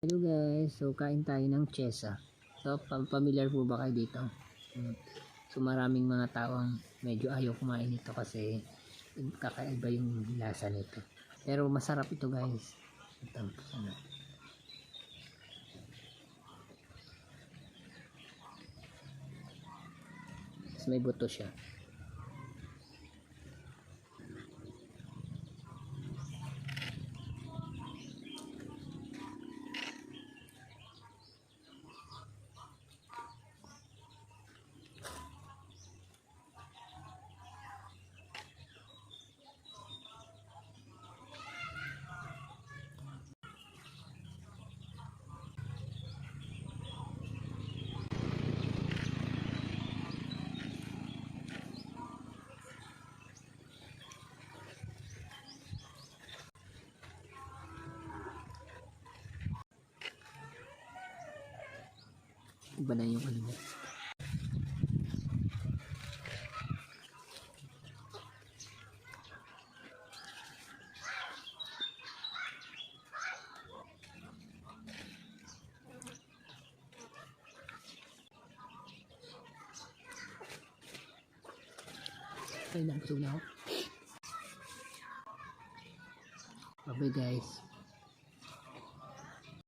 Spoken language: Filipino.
Hello guys, so kain tayo ng chesa. So, familiar po ba kayo dito? Mm. So, maraming mga tao ang medyo ayaw kumain nito kasi kakaiba yung lasa nito. Pero masarap ito guys. Ito, ano. Tapos may buto siya. Iba na yung ano niya. Ay, nabusog na ako. Bye guys.